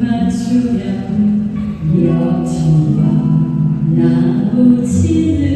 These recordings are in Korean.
맞추면 여친과 나고 치는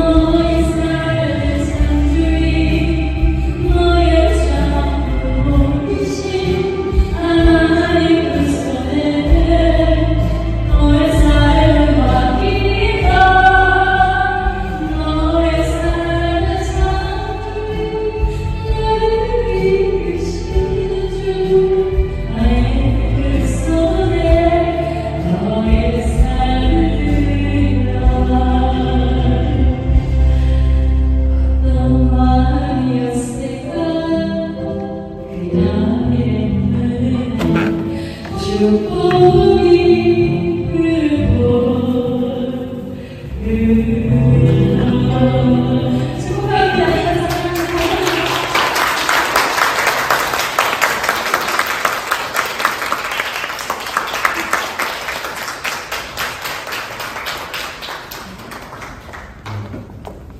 no 주님을 볼 그날